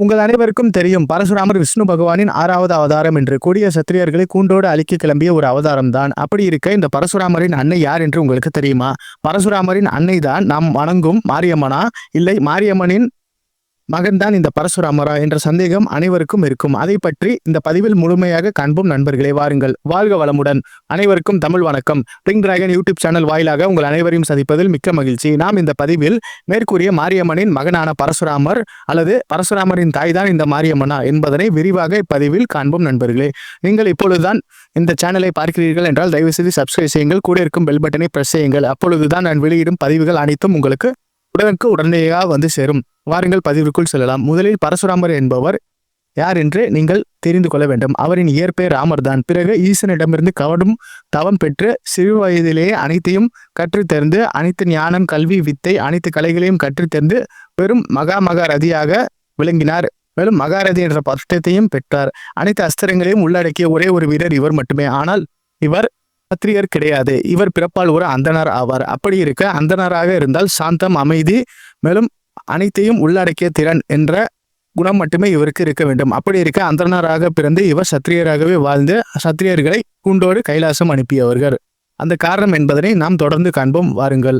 உங்கள் அனைவருக்கும் தெரியும். பரசுராமர் விஷ்ணு பகவானின் ஆறாவது அவதாரம் என்று கொடிய சத்திரியர்களை கூண்டோடு அழிக்க கிளம்பிய ஒரு அவதாரம் தான் அப்படி இருக்க இந்த பரசுராமரின் அன்னை யார் என்று உங்களுக்கு தெரியுமா? பரசுராமரின் அன்னை தான் நாம் வணங்கும் மாரியம்மனா? இல்லை மாரியம்மனின் மகன்தான் இந்த பரசுராமரா என்ற சந்தேகம் அனைவருக்கும் இருக்கும். அதை பற்றி இந்த பதிவில் முழுமையாக காண்போம் நண்பர்களே வாருங்கள். வாழ்க வளமுடன். அனைவருக்கும் தமிழ் வணக்கம். பிளிங் டிராகன் யூடியூப் சேனல் வாயிலாக உங்கள் அனைவரையும் சந்திப்பதில் மிக்க மகிழ்ச்சி. நாம் இந்த பதிவில் மேற்கூறிய மாரியம்மனின் மகனான பரசுராமர் அல்லது பரசுராமரின் தாய் தான் இந்த மாரியம்மனா என்பதனை விரிவாக இப்பதிவில் காண்போம் நண்பர்களே. நீங்கள் இப்பொழுதுதான் இந்த சேனலை பார்க்கிறீர்கள் என்றால் தயவு செய்து சப்ஸ்கிரைப் செய்யுங்கள். கூட இருக்கும் பெல் பட்டனை பிரஸ் செய்யுங்கள். அப்பொழுதுதான் நான் வெளியிடும் பதிவுகள் அனைத்தும் உங்களுக்கு உடனுக்கு உடனடியாக வந்து சேரும். வாருங்கள் பதிவிற்குள் செல்லலாம். முதலில் பரசுராமர் என்பவர் யார் என்று நீங்கள் தெரிந்து கொள்ள வேண்டும். அவரின் இயற்பெயர் ராமர் தான். பிறகு ஈசனிடமிருந்து கவடும் தவம் பெற்று சிறு வயதிலேயே அனைத்தையும் கற்றுத்தெரிந்து அனைத்து ஞானம் கல்வி வித்தை அனைத்து கலைகளையும் கற்றுத்தெரிந்து பெரும் மகா மகாரதியாக விளங்கினார். மேலும் மகாரதி என்ற பட்டத்தையும் பெற்றார். அனைத்து அஸ்திரங்களையும் உள்ளடக்கிய ஒரே ஒரு வீரர் இவர் மட்டுமே. ஆனால் இவர் சத்திரியர் கிடையாது. இவர் பிறப்பால் ஒரு அந்தனர் ஆவார். அப்படி இருக்க அந்தனராக இருந்தால் சாந்தம் அமைதி மேலும் அனைத்தையும் உள்ளடக்கிய திறன் என்ற குணம் மட்டுமே இவருக்கு இருக்க வேண்டும். அப்படி இருக்க அந்தனராக பிறந்து இவர் சத்திரியராகவே வாழ்ந்து சத்திரியர்களை கூண்டோடு கைலாசம் அனுப்பியவர்கள். அந்த காரணம் என்பதனை நாம் தொடர்ந்து காண்போம். வாருங்கள்.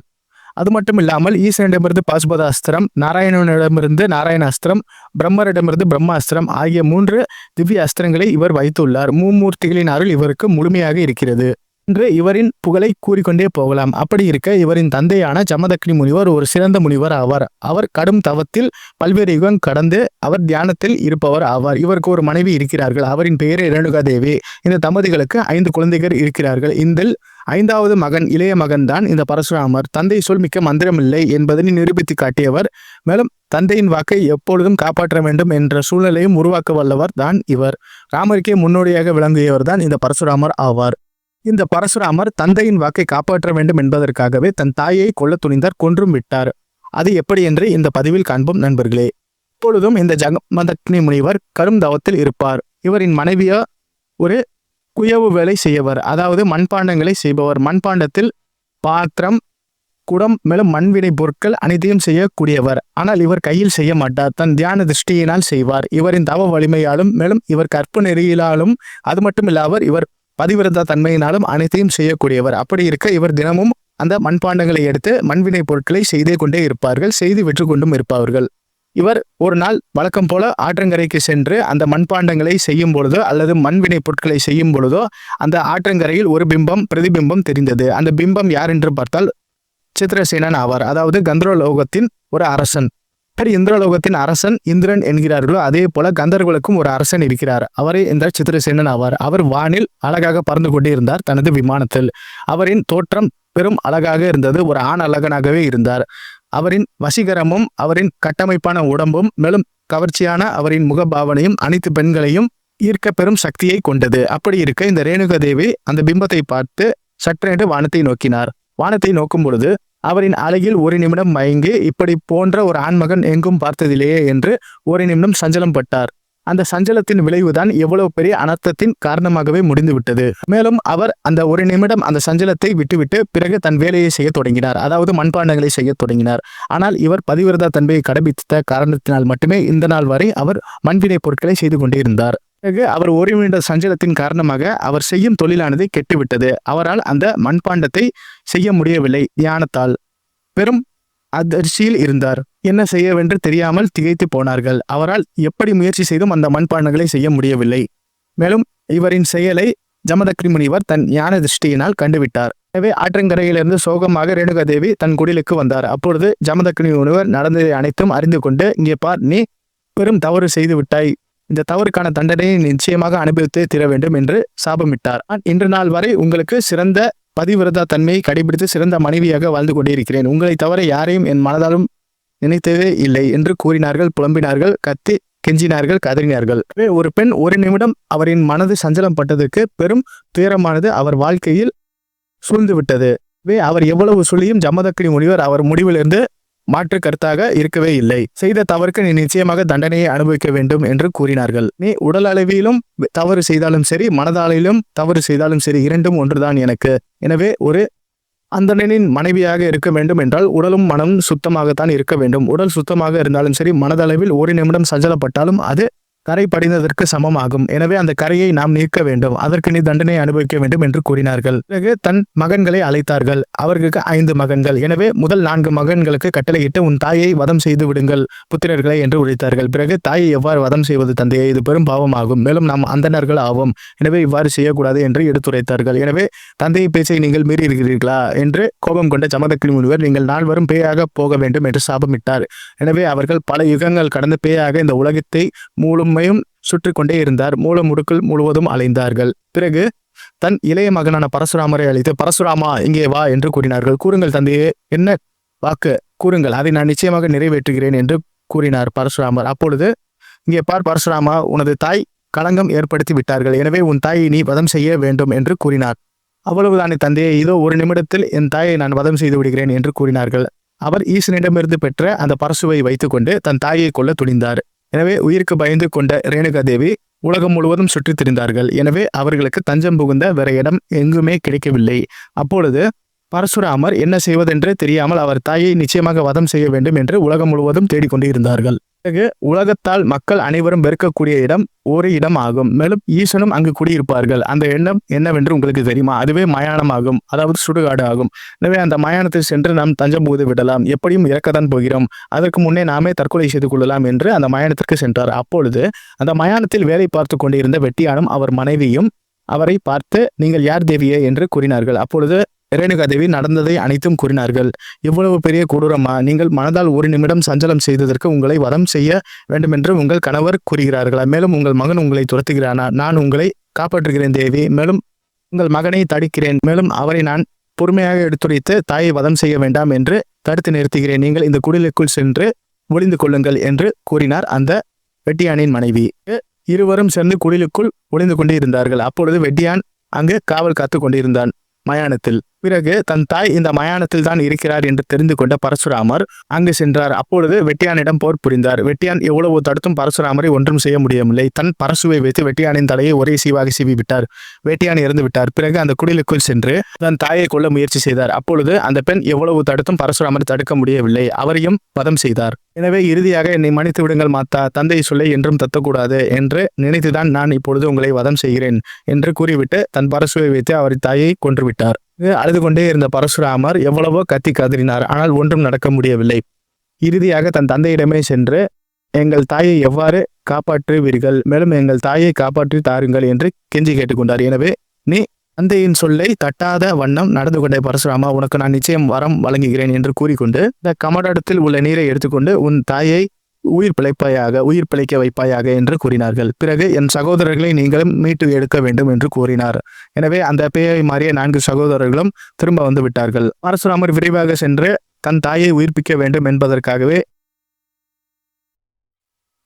அது மட்டும் இல்லாமல் ஈசனிடமிருந்து பாசுபத அஸ்திரம் நாராயணனிடமிருந்து நாராயண அஸ்திரம் பிரம்மரிடமிருந்து பிரம்மாஸ்திரம் ஆகிய மூன்று திவ்ய அஸ்திரங்களை இவர் வைத்துள்ளார். மூமூர்த்திகளின் அருள் இவருக்கு முழுமையாக இருக்கிறது. என்று இவரின் புகழை கூறிக்கொண்டே போகலாம். அப்படி இருக்க இவரின் தந்தையான ஜமதக்னி முனிவர் ஒரு சிறந்த முனிவர் ஆவார். அவர் கடும் தவத்தில் பல்வேறு யுகம் கடந்து அவர் தியானத்தில் இருப்பவர் ஆவார். இவருக்கு ஒரு மனைவி இருக்கிறார்கள். அவரின் பெயர் ரேணுகா தேவி இந்த தம்பதிகளுக்கு ஐந்து குழந்தைகள் இருக்கிறார்கள். இதில் ஐந்தாவது மகன் இளைய மகன் தான் இந்த பரசுராமர். தந்தை சொல் மிக்க மந்திரமில்லை என்பதனை நிரூபித்து காட்டியவர். மேலும் தந்தையின் வாக்கை எப்பொழுதும் காப்பாற்ற வேண்டும் என்ற சூழ்நிலையும் உருவாக்க வல்லவர் தான் இவர். ராமருக்கே முன்னோடியாக விளங்கியவர் தான் இந்த பரசுராமர் ஆவார். இந்த பரசுராமர் தந்தையின் வாக்கை காப்பாற்ற வேண்டும் என்பதற்காகவே தன் தாயை கொல்ல துணிந்தார் கொன்றும் விட்டார். அது எப்படி என்று இந்த பதிவில் காண்போம் நண்பர்களே. இப்பொழுதும் இந்த ஜகமதக்னி முனிவர் கரும் தவத்தில் இருப்பார். இவரின் மனைவியா? ஒரு குயவு வேலை செய்யவர் அதாவது மண்பாண்டங்களை செய்பவர். மண்பாண்டத்தில் பாத்திரம் குடம் மேலும் மண்வினை பொருட்கள் அனைத்தையும் செய்யக்கூடியவர். ஆனால் இவர் கையில் செய்ய மாட்டார் தன் தியான திருஷ்டியினால் செய்வார். இவரின் தவ வலிமையாலும் மேலும் இவர் கற்பு நெறியிலாலும் அது மட்டுமில்லாமல் இவர் பதிவிரதா தன்மையினாலும் அனைத்தையும் செய்யக்கூடியவர். அப்படி இருக்க இவர் தினமும் அந்த மண்பாண்டங்களை எடுத்து மண்வினை பொருட்களை செய்தே கொண்டே இருப்பார்கள் செய்து விற்று கொண்டும் இருப்பார்கள். இவர் ஒரு நாள் வழக்கம் போல ஆற்றங்கரைக்கு சென்று அந்த மண்பாண்டங்களை செய்யும் பொழுதோ அல்லது மண்வினை பொருட்களை செய்யும் பொழுதோ அந்த ஆற்றங்கரையில் ஒரு பிம்பம் பிரதிபிம்பம் தெரிந்தது. அந்த பிம்பம் யார் என்று பார்த்தால் சித்திரசேனன் ஆவார். அதாவது கந்தரலோகத்தின் ஒரு அரசன். சரி இந்திரலோகத்தின் அரசன் இந்திரன் என்கிறார்களோ அதே போல கந்தர்களுக்கும் ஒரு அரசன் இருக்கிறார். அவரே இந்த சித்திரசேனன் ஆவார். அவர் வானில் அழகாக பறந்து கொண்டே இருந்தார் தனது விமானத்தில். அவரின் தோற்றம் பெரும் அழகாக இருந்தது. ஒரு ஆண் அழகனாகவே இருந்தார். அவரின் வசீகரமும் அவரின் கட்டமைப்பான உடம்பும் மேலும் கவர்ச்சியான அவரின் முகபாவனையும் அனைத்து பெண்களையும் ஈர்க்க பெரும் சக்தியை கொண்டது. அப்படி இருக்க இந்த ரேணுகதேவி அந்த பிம்பத்தை பார்த்து சற்றென்று வானத்தை நோக்கினார். வானத்தை நோக்கும் பொழுது அவரின் அழகில் ஒரு நிமிடம் மயங்கி இப்படி போன்ற ஒரு ஆண்மகன் எங்கும் பார்த்ததில்லையே என்று ஒரு நிமிடம் சஞ்சலம் பட்டார். அந்த சஞ்சலத்தின் விளைவுதான் எவ்வளவு பெரிய அனர்த்தத்தின் காரணமாகவே முடிந்துவிட்டது. மேலும் அவர் அந்த ஒரு நிமிடம் அந்த சஞ்சலத்தை விட்டுவிட்டு பிறகு தன் வேலையை செய்ய தொடங்கினார். அதாவது மண்பாண்டங்களை செய்ய தொடங்கினார். ஆனால் இவர் பதிவிரதா தன்மையை கடைபிடித்த காரணத்தினால் மட்டுமே இந்த நாள் வரை அவர் மண்வினை பொருட்களை செய்து கொண்டிருந்தார். பிறகு அவர் ஒரு சஞ்சலத்தின் காரணமாக அவர் செய்யும் தொழிலானது கெட்டுவிட்டது. அவரால் அந்த மண்பாண்டத்தை செய்ய முடியவில்லை. தியானத்தால். பெரும் அதிர்ச்சியில் இருந்தார். என்ன செய்யவென்று தெரியாமல் திகைத்து போனார்கள். அவரால் எப்படி முயற்சி செய்தும் அந்த மண்பாண்டங்களை செய்ய முடியவில்லை. மேலும் இவரின் செயலை ஜமதக்ரி முனிவர் தன் ஞான திருஷ்டியினால் கண்டுவிட்டார். எனவே ஆற்றங்கரையிலிருந்து சோகமாக ரேணுகாதேவி தன் குடிலுக்கு வந்தார். அப்பொழுது ஜமதக்னி முனிவர் நடந்ததை அனைத்தும் அறிந்து கொண்டு இங்கே பார் நீ பெரும் தவறு செய்து விட்டாய். இந்த தவறுக்கான தண்டனையை நிச்சயமாக அனுபவித்தே தீர வேண்டும் என்று சாபமிட்டார். நான் இன்று நாள் வரை உங்களுக்கு சிறந்த பதிவிரதா தன்மையை கடைபிடித்து சிறந்த மனைவியாக வாழ்ந்து கொண்டிருக்கிறேன். உங்களை தவிர யாரையும் என் மனதாலும் நினைத்ததே இல்லை என்று கூறினார்கள் புலம்பினார்கள் கத்தி கெஞ்சினார்கள் கதறினார்கள். ஒரு பெண் ஒரு நிமிடம் அவரின் மனது சஞ்சலம் பட்டதற்கு பெரும் துயரமானது அவர் வாழ்க்கையில் சூழ்ந்து விட்டது. அவர் எவ்வளவு சொல்லியும் ஜமதக்கினி முனிவர் அவர் முடிவிலிருந்து மாற்று கருத்தாக இருக்கவே இல்லை. செய்த தவறுக்கு நீ நிச்சயமாக தண்டனையை அனுபவிக்க வேண்டும் என்று கூறினார்கள். நீ உடல் அளவிலும் தவறு செய்தாலும் சரி மனதாலிலும் தவறு செய்தாலும் சரி இரண்டும் ஒன்றுதான் எனக்கு. எனவே ஒரு அந்தணனின் மனைவியாக இருக்க வேண்டும் என்றால் உடலும் மனமும் சுத்தமாகத்தான் இருக்க வேண்டும். உடல் சுத்தமாக இருந்தாலும் சரி மனதளவில் ஒரு நிமிடம் சஞ்சலப்பட்டாலும் அது கரை படிந்ததற்கு சமமாகும். எனவே அந்த கரையை நாம் நீக்க வேண்டும். அதற்கு நீ தண்டனை அனுபவிக்க வேண்டும் என்று கூறினார்கள். பிறகு தன் மகன்களை அழைத்தார்கள். அவர்களுக்கு ஐந்து மகன்கள். எனவே முதல் நான்கு மகன்களுக்கு கட்டளையிட்டு உன் தாயை வதம் செய்து விடுங்கள் புத்திரர்களை என்று உழைத்தார்கள். பிறகு தாயை எவ்வாறு வதம் செய்வது தந்தையை? இது பெரும் பாவமாகும். மேலும் நாம் அந்தணர்கள் ஆவோம். எனவே இவ்வாறு செய்யக்கூடாது என்று எடுத்துரைத்தார்கள். எனவே தந்தையை பேச்சை நீங்கள் மீறி இருக்கிறீர்களா என்று கோபம் கொண்ட ஜமதக்கினி முனிவர் நீங்கள் நால்வரும் பேயாக போக வேண்டும் என்று சாபமிட்டார். எனவே அவர்கள் பல யுகங்கள் கடந்து பேயாக இந்த உலகத்தை முழுமையும் சுற்றி கொண்டே இருந்தார். மூல முடுக்கள் முழுவதும் அலைந்தார்கள். பிறகு தன் இளைய மகனான பரசுராமரை அழைத்து பரசுராமா இங்கே வா என்று கூறினார்கள். கூறுங்கள் தந்தையே என்ன வாக்கு? கூறுங்கள். அதை நான் நிச்சயமாக நிறைவேற்றுகிறேன் என்று கூறினார் பரசுராமர். அப்பொழுது இங்கே பார் பரசுராமா உனது தாய் களங்கம் ஏற்படுத்தி விட்டார்கள். எனவே உன் தாயை நீ வதம் செய்ய வேண்டும் என்று கூறினார். அவ்வளவுதானே தந்தையே இதோ ஒரு நிமிடத்தில் என் தாயை நான் வதம் செய்து விடுகிறேன் என்று கூறினார்கள். அவர் ஈசனிடமிருந்து பெற்ற அந்த பரசுவை வைத்துக்கொண்டு தன் தாயை கொல்ல துணிந்தார். எனவே உயிருக்கு பயந்து கொண்ட ரேணுகா தேவி உலகம் முழுவதும் சுற்றித் திரிந்தார்கள். எனவே அவர்களுக்கு தஞ்சம் புகுந்த வேற இடம் எங்குமே கிடைக்கவில்லை. அப்பொழுது பரசுராமர் என்ன செய்வதென்று தெரியாமல் அவர் தாயை நிச்சயமாக வதம் செய்ய வேண்டும் என்று உலகம் முழுவதும் தேடிக்கொண்டு இருந்தார்கள் பிறகு உலகத்தால் மக்கள் அனைவரும் வெறுக்கக்கூடிய இடம் ஒரு இடம் ஆகும் மேலும் ஈசனும் அங்கு குடியிருப்பார்கள். அந்த எண்ணம் என்னவென்று உங்களுக்கு தெரியுமா? அதுவே மயானம் ஆகும் அதாவது சுடுகாடு ஆகும் எனவே அந்த மயானத்தில் சென்று நாம் தஞ்சம் புகுது விடலாம். எப்படியும் இறக்கத்தான் போகிறோம். அதற்கு முன்னே நாமே தற்கொலை செய்து கொள்ளலாம் என்று அந்த மயானத்திற்கு சென்றார். அப்பொழுது அந்த மயானத்தில் வேலை பார்த்து கொண்டிருந்த வெட்டியானும் அவர் மனைவியும் அவரை பார்த்து நீங்கள் யார் தேவியே? என்று கூறினார்கள். அப்பொழுது ரேணுகாதேவி நடந்ததை அனைத்தும் கூறினார்கள். இவ்வளவு பெரிய கொடூரமா? நீங்கள் மனதால் ஒரு நிமிடம் சஞ்சலம் செய்ததற்கு உங்களை வதம் செய்ய வேண்டுமென்று உங்கள் கணவர் கூறுகிறார்களா? மேலும் உங்கள் மகன் உங்களை துரத்துகிறானா? நான் உங்களை காப்பாற்றுகிறேன் தேவி. மேலும் உங்கள் மகனை தடுக்கிறேன். மேலும் அவரை நான் பொறுமையாக எடுத்துரைத்து தாயை வதம் செய்ய வேண்டாம் என்று தடுத்து நிறுத்துகிறேன். நீங்கள் இந்த குடிலுக்குள் சென்று ஒளிந்து கொள்ளுங்கள் என்று கூறினார் அந்த வெட்டியானின் மனைவி. இருவரும் சேர்ந்து குடிலுக்குள் ஒளிந்து கொண்டு இருந்தார்கள் அப்பொழுது வெட்டியான் அங்கு காவல் காத்து கொண்டிருந்தான் மயானத்தில். பிறகு தன் தாய் இந்த மயானத்தில் தான் இருக்கிறார் என்று தெரிந்து கொண்ட பரசுராமர் அங்கு சென்றார். அப்பொழுது வெட்டியானிடம் போர் புரிந்தார். வெட்டியான் எவ்வளவு தடுத்தும் பரசுராமரை ஒன்றும் செய்ய முடியவில்லை. தன் பரசுவை வைத்து வெட்டியானின் தலையை ஒரே சீவாக சீவி விட்டார் வெட்டியான் இறந்து விட்டார். பிறகு அந்த குடிலுக்குள் சென்று தன் தாயை கொல்ல முயற்சி செய்தார். அப்பொழுது அந்த பெண் எவ்வளவு தடுத்தும் பரசுராமரை தடுக்க முடியவில்லை. அவரையும் வதம் செய்தார். எனவே இறுதியாக என்னை மன்னித்து விடுங்கள் மாத்தா தந்தையை சொல்லை என்றும் தத்தக்கூடாது என்று நினைத்துதான் நான் இப்பொழுது உங்களை வதம் செய்கிறேன் என்று கூறிவிட்டு தன் பரசுவை வைத்து அவரின் தாயை கொன்றுவிட்டார் அழுது கொண்டே இருந்த பரசுராமர் எவ்வளவோ கத்தி கதறினார். ஆனால் ஒன்றும் நடக்க முடியவில்லை. இறுதியாக தன் தந்தையிடமே சென்று எங்கள் தாயை எவ்வாறு காப்பாற்றுவீர்கள்? மேலும் எங்கள் தாயை காப்பாற்றி தாருங்கள் என்று கெஞ்சி கேட்டுக்கொண்டார். எனவே நீ தந்தையின் சொல்லை தட்டாத வண்ணம் நடந்து கொண்ட பரசுராமா உனக்கு நான் நிச்சயம் வரம் வழங்குகிறேன் என்று கூறிக்கொண்டு இந்த கமடத்தில் உள்ள நீரை எடுத்துக்கொண்டு உன் தாயை உயிர் பிழைப்பாயாக உயிர் பிழைக்க வைப்பாயாக என்று கூறினார்கள். பிறகு என் சகோதரர்களை நீங்களும் மீட்டு எடுக்க வேண்டும் என்று கூறினார். எனவே அந்த பேயை மாறிய நான்கு சகோதரர்களும் திரும்ப வந்து விட்டார்கள். பரசுராமர் விரைவாக சென்று தன் தாயை உயிர்ப்பிக்க வேண்டும் என்பதற்காகவே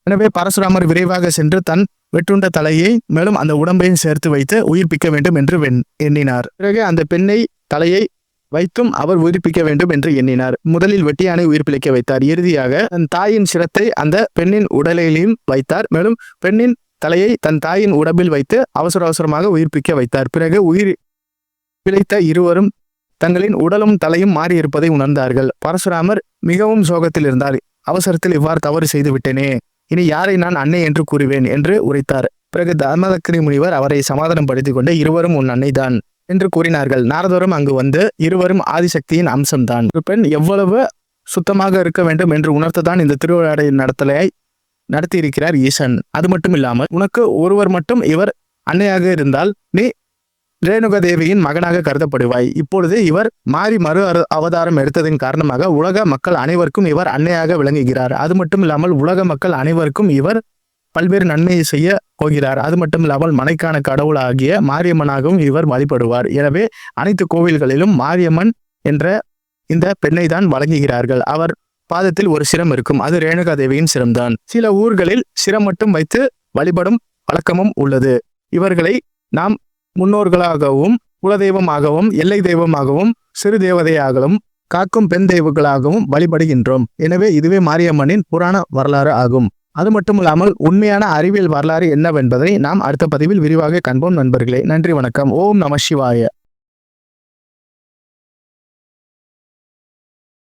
எனவே பரசுராமர் விரைவாக சென்று தன் வெட்டுண்ட தலையை மேலும் அந்த உடம்பையும் சேர்த்து வைத்து உயிர்ப்பிக்க வேண்டும் என்று வெண்- எண்ணினார். பிறகு அந்த பெண்ணை தலையை வைத்தும் அவர் உயிர்ப்பிக்க வேண்டும் என்று எண்ணினார். முதலில் வெட்டியானை உயிர்ப்பிக்க வைத்தார். இறுதியாக தன் தாயின் சிரத்தை அந்த பெண்ணின் உடலிலையும் வைத்தார். மேலும் பெண்ணின் தலையை தன் தாயின் உடம்பில் வைத்து அவசர அவசரமாக உயிர்ப்பிக்க வைத்தார். பிறகு உயிர் பிழைத்த இருவரும் தங்களின் உடலும் தலையும் மாறியிருப்பதை உணர்ந்தார்கள். பரசுராமர் மிகவும் சோகத்தில் இருந்தார். அவசரத்தில் இவ்வாறு தவறு செய்து விட்டேனே இனி யாரை நான் அன்னை என்று கூறுவேன் என்று உரைத்தார். பிறகு தர்மதக்கினி முனிவர் அவரை சமாதானப்படுத்திக் கொண்டு இருவரும் உன் அன்னைதான். என்று கூறினார்கள். நாரதரும் அங்கு வந்து இருவரும் ஆதிசக்தியின் அம்சம்தான். ஒரு பெண் எவ்வளவு சுத்தமாக இருக்க வேண்டும் என்று உணர்த்ததான் இந்த திருவிழாடை நடத்தலை நடத்தியிருக்கிறார் ஈசன். அது மட்டும் இல்லாமல் உனக்கு ஒருவர் மட்டும் இவர் அன்னையாக இருந்தால் நீ ரேணுகா தேவியின் மகனாக கருதப்படுவாய். இப்பொழுது இவர் மாறி மறு அவதாரம் எடுத்ததன் காரணமாக உலக மக்கள் அனைவருக்கும் இவர் அன்னையாக விளங்குகிறார். அது மட்டும் இல்லாமல் உலக மக்கள் அனைவருக்கும் இவர் பல்வேறு நன்மையை செய்ய போகிறார். அது மட்டும் இல்லாமல் மனைக்கான கடவுளாகிய மாரியம்மனாகவும் இவர் வழிபடுவார். எனவே அனைத்து கோவில்களிலும் மாரியம்மன் என்ற இந்த பெண்ணை தான் வழங்குகிறார்கள். அவர் பாதத்தில் ஒரு சிரம் இருக்கும். அது ரேணுகா தேவியின் சிரம்தான். சில ஊர்களில் சிரம் மட்டும் வைத்து வழிபடும் வழக்கமும் உள்ளது. இவர்களை நாம் முன்னோர்களாகவும் குலதெய்வமாகவும் எல்லை தெய்வமாகவும் சிறு தேவதையாகவும் காக்கும் பெண் தெய்வங்களாகவும் வழிபடுகின்றோம். எனவே இதுவே மாரியம்மனின் புராண வரலாறு ஆகும். அது மட்டும் இல்லாமல் உண்மையான அறிவியல் வரலாறு என்னவென்பதை நாம் அடுத்த பதிவில் விரிவாக காண்போம் நண்பர்களே. நன்றி வணக்கம். ஓம் நம சிவாய.